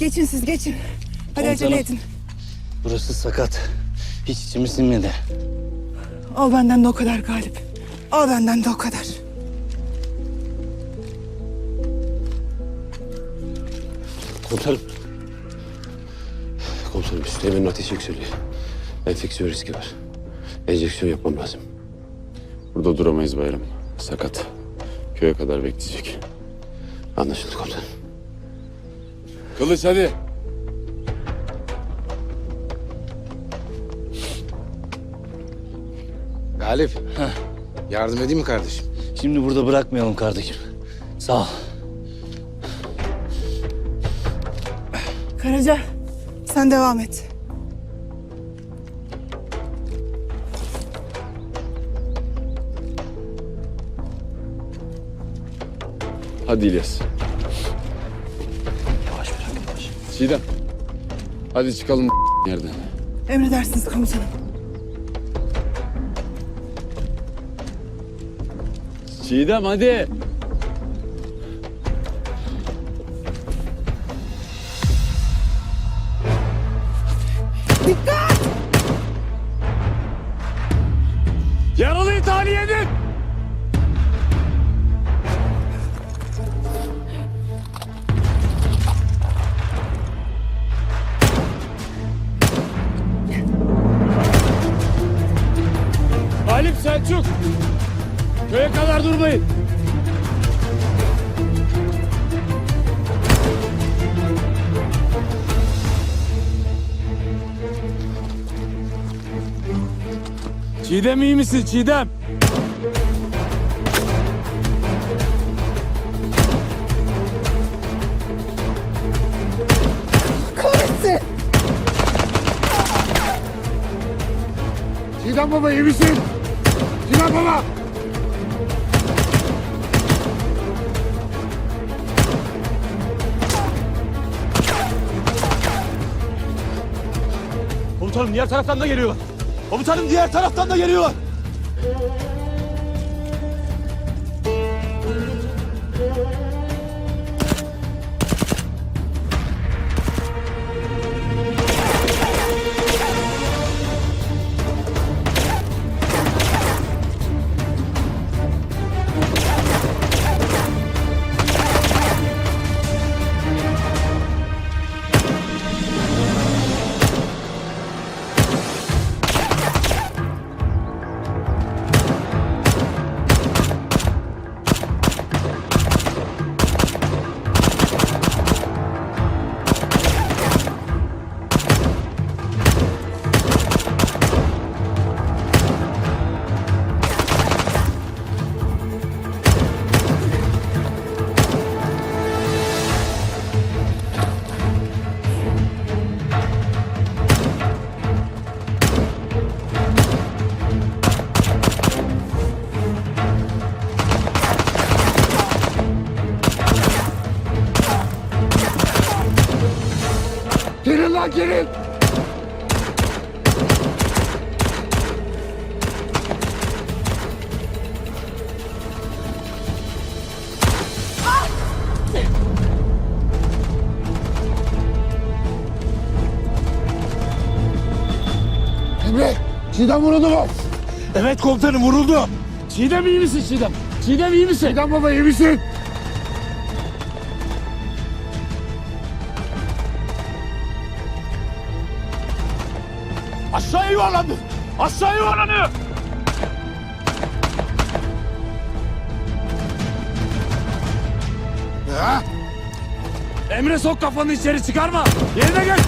Geçin siz geçin. Hadi acele Komutanım. edin. Burası sakat. Hiç içimi sinmedi. Al benden de o kadar Galip. Al benden de o kadar. Komutanım. Komutanım Süleyman'ın ateşi yükseliyor. Enfeksiyon riski var. Enjeksiyon yapmam lazım. Burada duramayız bayram. Sakat. Köye kadar bekleyecek. Anlaşıldı komutanım. Kılıç hadi. Galip. Yardım edeyim mi kardeşim? Şimdi burada bırakmayalım kardeşim. Sağ ol. Karaca sen devam et. Hadi İlyas. Çiğdem. Hadi çıkalım yerden. Emredersiniz komutanım. Çiğdem hadi. Dikkat! Yaralıyı tahliye edin. Halim Selçuk. Köye kadar durmayın. Çiğdem iyi misin Çiğdem? Kahretsin! Çiğdem baba iyi misin? Baba. Komutanım diğer taraftan da geliyorlar. Komutanım diğer taraftan da geliyorlar. Girin lan girin. Emre. Çiğdem vuruldu mu? Evet komutanım vuruldu. Çiğdem iyi misin Çiğdem? Çiğdem iyi misin? Çiğdem baba iyi misin? Aşağı yuvarlandı. Aşağı yuvarlanıyor. Ha? Emre sok kafanı içeri çıkarma. Yerine geç.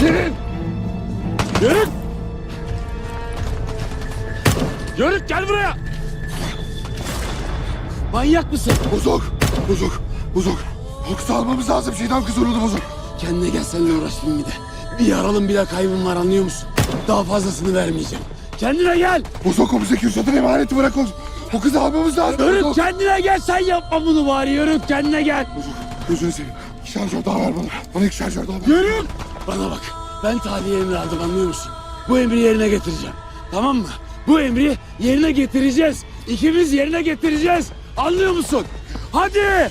Girin. Yörük. Yörük gel buraya. Manyak mısın? Bozuk. Bozuk. Bozuk. Fokus almamız lazım. Çiğdem kız vuruldu bozuk. Kendine gel seninle uğraşmayayım bir de. Bir yaralım bir de kaybım var anlıyor musun? Daha fazlasını vermeyeceğim. Kendine gel. Bozuk o bize Kürşat'ın emaneti bırak o. O kızı almamız lazım. Yörük Bozuk. kendine gel sen yapma bunu bari Yörük kendine gel. Gözünü seveyim. İki şarjör daha ver bana. Bana iki şarjör daha ver. Yörük. Bana bak ben tahliye emri aldım anlıyor musun? Bu emri yerine getireceğim. Tamam mı? Bu emri yerine getireceğiz. İkimiz yerine getireceğiz. Anlıyor musun? Hadi!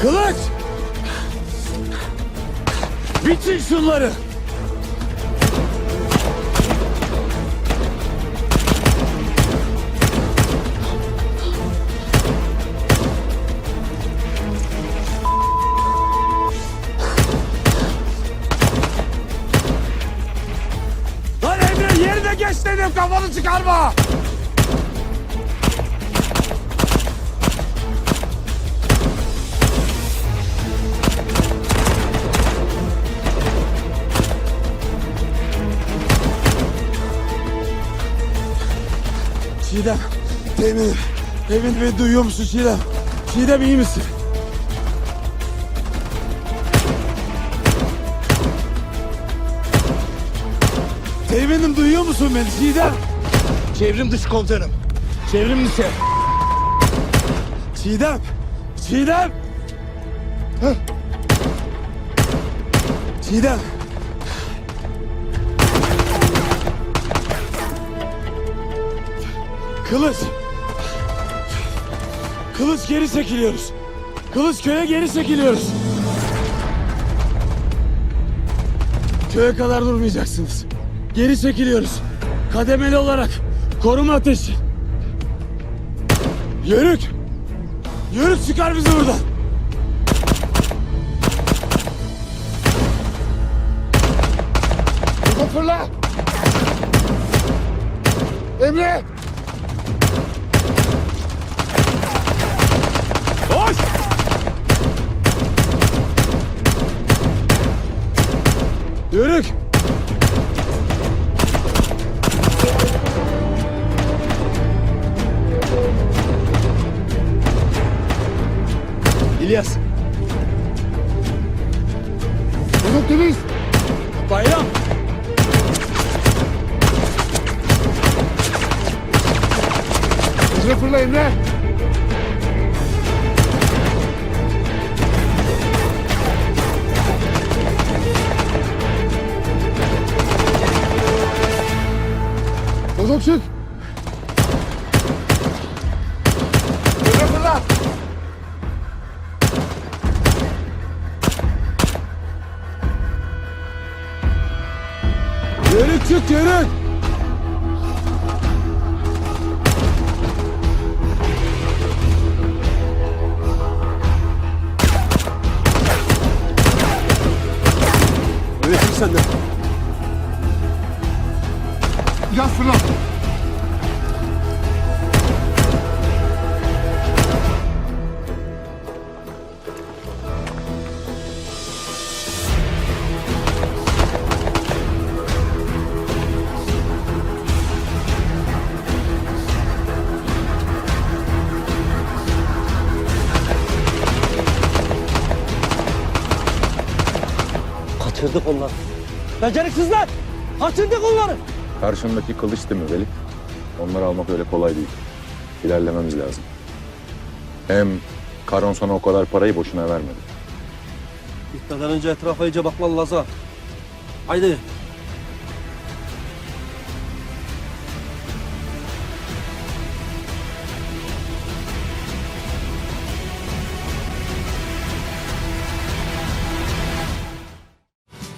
Kılıç! Bitin şunları! Kafanı çıkarma! Çiğdem, Teğmenim, Teğmenim beni duyuyor musun Çiğdem? Çiğdem iyi misin? Teğmenim duyuyor musun beni Çiğdem? Çevrim dışı komutanım. Çevrim dışı. Çiğdem, Çiğdem. Hah. Çiğdem. Kılıç. Kılıç geri çekiliyoruz. Kılıç köye geri çekiliyoruz. Köye kadar durmayacaksınız. Geri çekiliyoruz. Kademeli olarak koruma ateşi. Yörük. Yörük çıkar bizi buradan. Uzun fırla. Emre. Koş! Yörük. Uzun temiz. Bayram. Uzun fırla Emre. Uzun çık. Kaçırdık onları. Beceriksizler. Kaçırdık onları. Karşındaki kılıç değil mi Veli? Onları almak öyle kolay değil. İlerlememiz lazım. Hem Karon sana o kadar parayı boşuna vermedi. Gitmeden önce etrafa iyice bakman lazım. Haydi.